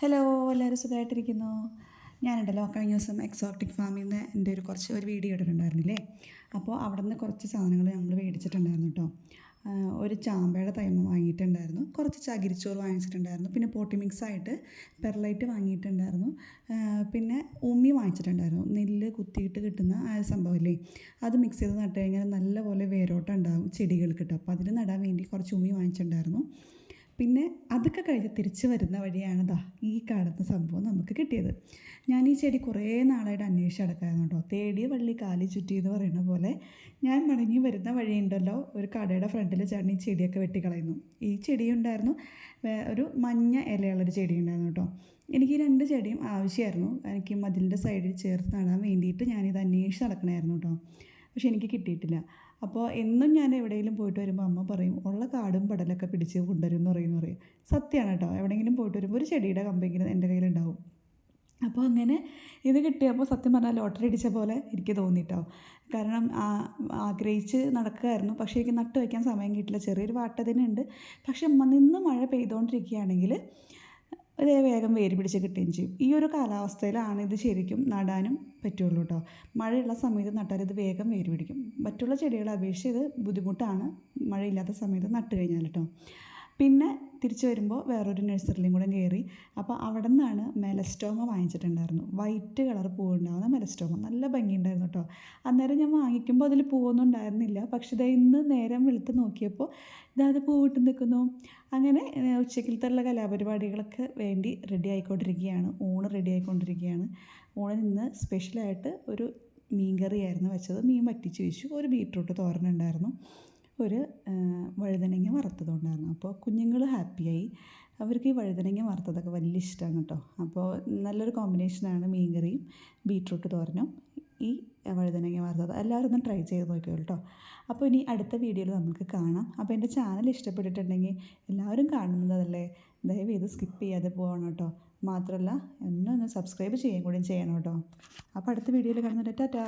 Hello എല്ലാവരും സുഖമായിട്ടിരിക്കുന്നു ഞാനുണ്ടല്ലോ കഴിഞ്ഞ ദിവസം എക്സോട്ടിക് ഫാമിൽ നിന്ന് എന്റെ ഒരു കുറച്ച് ഒരു വീഡിയോ ഇട്ടിട്ടുണ്ടായിരുന്നില്ലേ? അപ്പോൾ അവിടെ നിന്ന് കുറച്ച് സാധനങ്ങൾ ഞങ്ങൾ മേടിച്ചിട്ടുണ്ടായിരുന്നു കേട്ടോ. ഒരു ചാമ്പയുടെ തൈമ വാങ്ങിയിട്ടുണ്ടായിരുന്നു. കുറച്ച് ചകിരിച്ചോറ് വാങ്ങിച്ചിട്ടുണ്ടായിരുന്നു. പിന്നെ പോട്ടി മിക്സ് ആയിട്ട് പെർലൈറ്റ് വാങ്ങിയിട്ടുണ്ടായിരുന്നു. പിന്നെ ഉമ്മി വാങ്ങിച്ചിട്ടുണ്ടായിരുന്നു. നെല്ല് കുത്തിയിട്ട് കിട്ടുന്ന ആ സംഭവമില്ലേ? അത് മിക്സ് ചെയ്ത് നട്ട് കഴിഞ്ഞാൽ നല്ലപോലെ വേരോട്ടം ഉണ്ടാകും ചെടികൾക്ക് കേട്ടോ. അപ്പോൾ അതിന് നടാൻ വേണ്ടി കുറച്ച് ഉമ്മി വാങ്ങിച്ചിട്ടുണ്ടായിരുന്നു. പിന്നെ അതൊക്കെ കഴിഞ്ഞ് തിരിച്ച് വരുന്ന വഴിയാണ് ദാ ഈ കാണുന്ന സംഭവം നമുക്ക് കിട്ടിയത്. ഞാൻ ഈ ചെടി കുറേ നാളായിട്ട് അന്വേഷിച്ച് നടക്കായിരുന്നു കേട്ടോ. തേടിയ വള്ളി കാലി ചുറ്റി എന്ന് പറയുന്ന പോലെ ഞാൻ മടങ്ങി വരുന്ന വഴിയുണ്ടല്ലോ. ഒരു കടയുടെ ഫ്രണ്ടിൽ ചേട്ടൻ ഈ ചെടിയൊക്കെ വെട്ടിക്കളയുന്നു. ഈ ചെടി ഉണ്ടായിരുന്നു ഒരു മഞ്ഞ ഇലയുള്ളൊരു ചെടി ഉണ്ടായിരുന്നു കേട്ടോ. എനിക്ക് ഈ രണ്ട് ചെടിയും ആവശ്യമായിരുന്നു. എനിക്ക് മതിലിന്റെ സൈഡിൽ ചേർത്ത് നടാൻ വേണ്ടിയിട്ട് ഞാനിത് അന്വേഷിച്ച് നടക്കണമായിരുന്നു കേട്ടോ. പക്ഷെ എനിക്ക് കിട്ടിയിട്ടില്ല. അപ്പോൾ എന്നും ഞാൻ എവിടെയെങ്കിലും പോയിട്ട് വരുമ്പോൾ അമ്മ പറയും ഉള്ള കാടും പടലൊക്കെ പിടിച്ച് കൊണ്ടുവരും എന്ന് പറയുന്നു പറയും. സത്യമാണ് കേട്ടോ. എവിടെയെങ്കിലും പോയിട്ട് വരുമ്പോൾ ഒരു ചെടിയുടെ കമ്പെങ്കിലും എന്റെ കയ്യിലുണ്ടാവും. അപ്പോൾ അങ്ങനെ ഇത് കിട്ടിയപ്പോൾ സത്യം പറഞ്ഞാൽ ലോട്ടറി അടിച്ച പോലെ എനിക്ക് തോന്നിയിട്ടോ കാരണം ആഗ്രഹിച്ച് നടക്കുകയായിരുന്നു. പക്ഷേ എനിക്ക് നട്ടു വയ്ക്കാൻ സമയം കിട്ടില്ല ചെറിയൊരു വാട്ടതിനുണ്ട്. പക്ഷെ നിന്ന് മഴ പെയ്തുകൊണ്ടിരിക്കുകയാണെങ്കിൽ ഇത് വേഗം വേര് പിടിച്ച് കിട്ടുകയും ചെയ്യും. ഈ ഒരു കാലാവസ്ഥയിലാണ് ഇത് ശരിക്കും നടാനും പറ്റുള്ളൂ കേട്ടോ മഴയുള്ള സമയത്ത് നട്ടാൽ ഇത് വേഗം വേര് പിടിക്കും. മറ്റുള്ള ചെടികളെ അപേക്ഷിച്ച് ഇത് ബുദ്ധിമുട്ടാണ്. മഴയില്ലാത്ത സമയത്ത് നട്ട് കഴിഞ്ഞാൽ കേട്ടോ പിന്നെ തിരിച്ചു വരുമ്പോൾ വേറൊരു നഴ്സറിയിലും കൂടെ കയറി അപ്പോൾ അവിടെ നിന്നാണ് മെലസ്റ്റോമ വാങ്ങിച്ചിട്ടുണ്ടായിരുന്നു. വൈറ്റ് കളർ പൂവുണ്ടാകുന്ന മെലസ്റ്റോമ. നല്ല ഭംഗിയുണ്ടായിരുന്നു കേട്ടോ. അന്നേരം ഞാൻ വാങ്ങിക്കുമ്പോൾ അതിൽ പൂവൊന്നും ഉണ്ടായിരുന്നില്ല. പക്ഷെ ഇത് ഇന്ന് നേരം വെളുത്ത് നോക്കിയപ്പോൾ ഇതാത് പൂവിട്ട് നിൽക്കുന്നു. അങ്ങനെ ഉച്ചക്കലത്തുള്ള കലാപരിപാടികളൊക്കെ വേണ്ടി റെഡി ആയിക്കൊണ്ടിരിക്കുകയാണ്. ഊണ് റെഡി ആയിക്കൊണ്ടിരിക്കുകയാണ്. ഊണിന് നിന്ന് സ്പെഷ്യലായിട്ട് ഒരു മീൻ കറിയായിരുന്നു വെച്ചത്. മീൻ വറ്റിച്ച് വെച്ചു. ഒരു ബീട്രൂട്ട് തോരനുണ്ടായിരുന്നു ഒരു വഴുതനങ്ങ വറുത്തതുണ്ടായിരുന്നു. അപ്പോൾ കുഞ്ഞുങ്ങൾ ഹാപ്പിയായി. അവർക്ക് ഈ വഴുതനങ്ങ വറുത്തതൊക്കെ വലിയ ഇഷ്ടമാണ് കേട്ടോ. അപ്പോൾ നല്ലൊരു കോമ്പിനേഷനാണ് മീൻ കറിയും ബീട്രൂട്ട് തോരനും ഈ വഴുതനങ്ങ വറുത്തത്. എല്ലാവരും ഒന്ന് ട്രൈ ചെയ്ത് നോക്കിയോ കേട്ടോ. അപ്പോൾ ഇനി അടുത്ത വീഡിയോയിൽ നമുക്ക് കാണാം. അപ്പോൾ എന്റെ ചാനൽ ഇഷ്ടപ്പെട്ടിട്ടുണ്ടെങ്കിൽ എല്ലാവരും കാണുന്നതല്ലേ ദയവ് ഇത് സ്കിപ്പ് ചെയ്യാതെ പോകണം കേട്ടോ. മാത്രമല്ല എന്നൊന്ന് സബ്സ്ക്രൈബ് ചെയ്യുകയും കൂടി ചെയ്യണം കേട്ടോ. അപ്പോൾ അടുത്ത വീഡിയോയിൽ കാണുന്നുണ്ട് ടാറ്റാ.